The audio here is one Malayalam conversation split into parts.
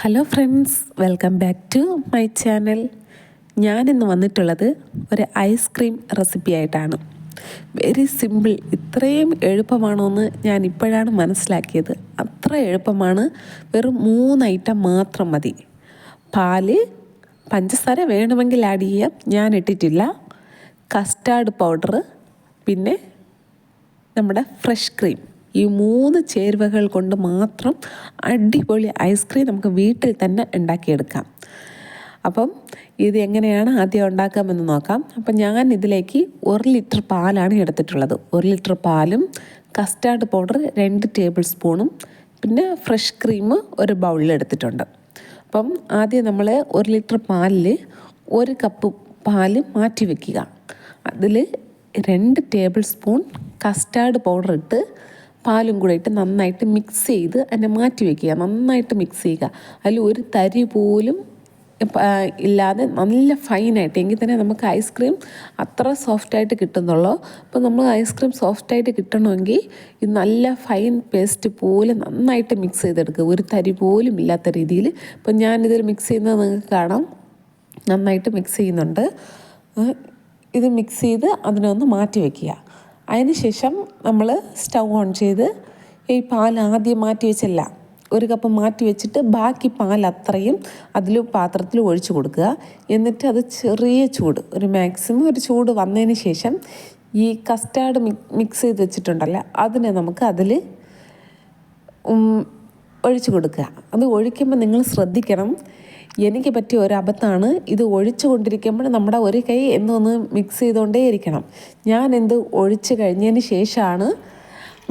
Hello friends welcome back to my channel ഞാനിന്ന് വന്നിട്ടുള്ളത് ഒരു ഐസ്ക്രീം റെസിപ്പി ആയിട്ടാണ്. വെരി സിമ്പിൾ ഇത്രയും എളുപ്പമാണോ എന്ന് ഞാൻ ഇപ്പോഴാണ് മനസ്സിലാക്കിയത്. അത്ര എളുപ്പമാണ്. വെറും മൂന്ന് ഐറ്റം മാത്രം മതി. പാൽ പഞ്ചസാര വേണമെങ്കിൽ ആഡ് ചെയ്യാം. ഞാൻ ഇട്ടിട്ടില്ല. കസ്റ്റാർഡ് പൗഡർ പിന്നെ നമ്മുടെ ഫ്രഷ് ക്രീം ഈ മൂന്ന് ചേരുവകൾ കൊണ്ട് മാത്രം അടിപൊളി ഐസ്ക്രീം നമുക്ക് വീട്ടിൽ തന്നെ ഉണ്ടാക്കിയെടുക്കാം. അപ്പം ഇത് എങ്ങനെയാണ് ആദ്യം ഉണ്ടാക്കാമെന്ന് നോക്കാം. അപ്പം ഞാൻ ഇതിലേക്ക് ഒരു ലിറ്റർ പാലാണ് എടുത്തിട്ടുള്ളത്. ഒരു ലിറ്റർ പാലും കസ്റ്റാർഡ് പൗഡർ രണ്ട് ടേബിൾ സ്പൂണും പിന്നെ ഫ്രഷ് ക്രീം ഒരു ബൗളിൽ എടുത്തിട്ടുണ്ട്. അപ്പം ആദ്യം നമ്മൾ ഒരു ലിറ്റർ പാലിൽ ഒരു കപ്പ് പാൽ മാറ്റി വയ്ക്കുക അതിൽ രണ്ട് ടേബിൾ സ്പൂൺ കസ്റ്റാർഡ് പൗഡർ ഇട്ട് പാലും കൂടെ ഇട്ട് നന്നായിട്ട് മിക്സ് ചെയ്ത് അതിനെ മാറ്റി വയ്ക്കുക നന്നായിട്ട് മിക്സ് ചെയ്യുക. അതിൽ ഒരു തരി പോലും ഇല്ലാതെ നല്ല ഫൈനായിട്ട് എങ്കിൽ തന്നെ നമുക്ക് ഐസ്ക്രീം അത്ര സോഫ്റ്റായിട്ട് കിട്ടുന്നുള്ളൂ. അപ്പോൾ നമ്മൾ ഐസ്ക്രീം സോഫ്റ്റായിട്ട് കിട്ടണമെങ്കിൽ ഈ നല്ല ഫൈൻ പേസ്റ്റ് പോലെ നന്നായിട്ട് മിക്സ് ചെയ്തെടുക്കുക. ഒരു തരി പോലും ഇല്ലാത്ത രീതിയിൽ. ഇപ്പം ഞാനിതിൽ മിക്സ് ചെയ്യുന്നത് നിങ്ങൾക്ക് കാണാം. നന്നായിട്ട് മിക്സ് ചെയ്യുന്നുണ്ട്. ഇത് മിക്സ് ചെയ്ത് അതിനൊന്ന് മാറ്റി വയ്ക്കുക അതിന് ശേഷം നമ്മൾ സ്റ്റൗ ഓൺ ചെയ്ത് ഈ പാൽ ആദ്യം മാറ്റി വെച്ചല്ല. ഒരു കപ്പ് മാറ്റി വെച്ചിട്ട് ബാക്കി പാൽ അത്രയും അതിൽ പാത്രത്തിൽ ഒഴിച്ചു കൊടുക്കുക. എന്നിട്ട് അത് ചെറിയ ചൂട് ഒരു മാക്സിമം ഒരു ചൂട് വന്നതിന് ശേഷം ഈ കസ്റ്റാർഡ് മിക്സ് ചെയ്ത് വെച്ചിട്ടുണ്ടല്ലോ അതിനെ നമുക്ക് അതിൽ ഒഴിച്ചു കൊടുക്കുക. അത് ഒഴിക്കുമ്പോൾ നിങ്ങൾ ശ്രദ്ധിക്കണം. എനിക്ക് പറ്റിയ ഒരു അബദ്ധമാണ് ഇത് ഒഴിച്ചു കൊണ്ടിരിക്കുമ്പോൾ നമ്മുടെ ഒരു കൈ എന്നൊന്ന് മിക്സ് ചെയ്തുകൊണ്ടേ ഇരിക്കണം. ഞാൻ എന്ത് ഒഴിച്ച് കഴിഞ്ഞതിന് ശേഷമാണ്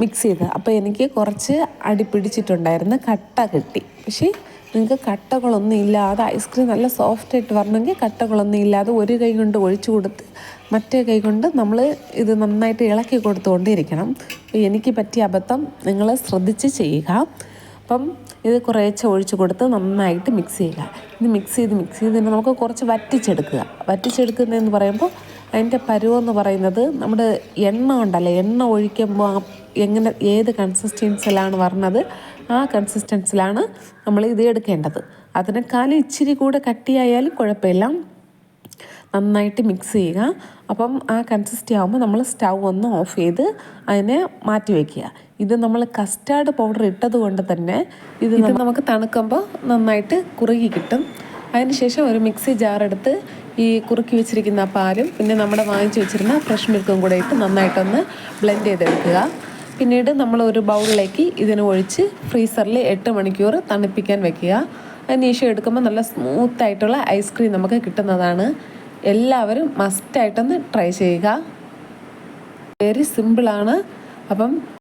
മിക്സ് ചെയ്തത്. അപ്പോൾ എനിക്ക് കുറച്ച് അടി പിടിച്ചിട്ടുണ്ടായിരുന്നു. കട്ട കിട്ടി. പക്ഷേ നിങ്ങൾക്ക് കട്ടകളൊന്നും ഇല്ലാതെ ഐസ്ക്രീം നല്ല സോഫ്റ്റായിട്ട് വരണമെങ്കിൽ കട്ടകളൊന്നും ഇല്ലാതെ ഒരു കൈ കൊണ്ട് ഒഴിച്ചു കൊടുത്ത് മറ്റേ കൈ കൊണ്ട് നമ്മൾ ഇത് നന്നായിട്ട് ഇളക്കി കൊടുത്തുകൊണ്ടിരിക്കണം എനിക്ക് പറ്റിയ അബദ്ധം നിങ്ങൾ ശ്രദ്ധിച്ച് ചെയ്യുക. അപ്പം ഇത് കുറേശ്ശെ ഒഴിച്ച് കൊടുത്ത് നന്നായിട്ട് മിക്സ് ചെയ്യുക. ഇത് മിക്സ് ചെയ്ത് മിക്സ് ചെയ്ത് തന്നെ നമുക്ക് കുറച്ച് വറ്റിച്ചെടുക്കുക. വറ്റിച്ചെടുക്കുന്നതെന്ന് പറയുമ്പോൾ അതിന്റെ പരുവെന്ന് പറയുന്നത് നമ്മുടെ എണ്ണ ഉണ്ടല്ലോ? എണ്ണ ഒഴിക്കുമ്പോൾ എങ്ങനെ ഏത് കൺസിസ്റ്റൻസിലാണ് വരണത്? ആ കൺസിസ്റ്റൻസിലാണ് നമ്മൾ ഇത് എടുക്കേണ്ടത്. അതിനേക്കാളും ഇച്ചിരി കൂടെ കട്ടിയായാലും കുഴപ്പമില്ല. നന്നായിട്ട് മിക്സ് ചെയ്യുക. അപ്പം ആ കൺസിസ്റ്റി ആകുമ്പോൾ നമ്മൾ സ്റ്റൗ ഒന്ന് ഓഫ് ചെയ്ത് അതിനെ മാറ്റി വയ്ക്കുക ഇത് നമ്മൾ കസ്റ്റാർഡ് പൗഡർ ഇട്ടത് കൊണ്ട് തന്നെ ഇത് നമുക്ക് തണുക്കുമ്പോൾ നന്നായിട്ട് കുറുകി കിട്ടും. അതിനുശേഷം ഒരു മിക്സി ജാർ എടുത്ത് ഈ കുറുക്കി വെച്ചിരിക്കുന്ന പാലും പിന്നെ നമ്മുടെ വാങ്ങിച്ചു വെച്ചിരുന്ന ഫ്രഷ് മിൽക്കും കൂടെ ഇട്ട് നന്നായിട്ടൊന്ന് ബ്ലെൻഡ് ചെയ്തെടുക്കുക. പിന്നീട് നമ്മൾ ഒരു ബൗളിലേക്ക് ഇതിനെ ഒഴിച്ച് ഫ്രീസറിൽ എട്ട് മണിക്കൂർ തണുപ്പിക്കാൻ വെക്കുക. അതിനുശേഷം എടുക്കുമ്പോൾ നല്ല സ്മൂത്തായിട്ടുള്ള ഐസ്ക്രീം നമുക്ക് കിട്ടുന്നതാണ്. എല്ലാവരും മസ്റ്റായിട്ടൊന്ന് ട്രൈ ചെയ്യുക. വെരി സിമ്പിളാണ് അപ്പം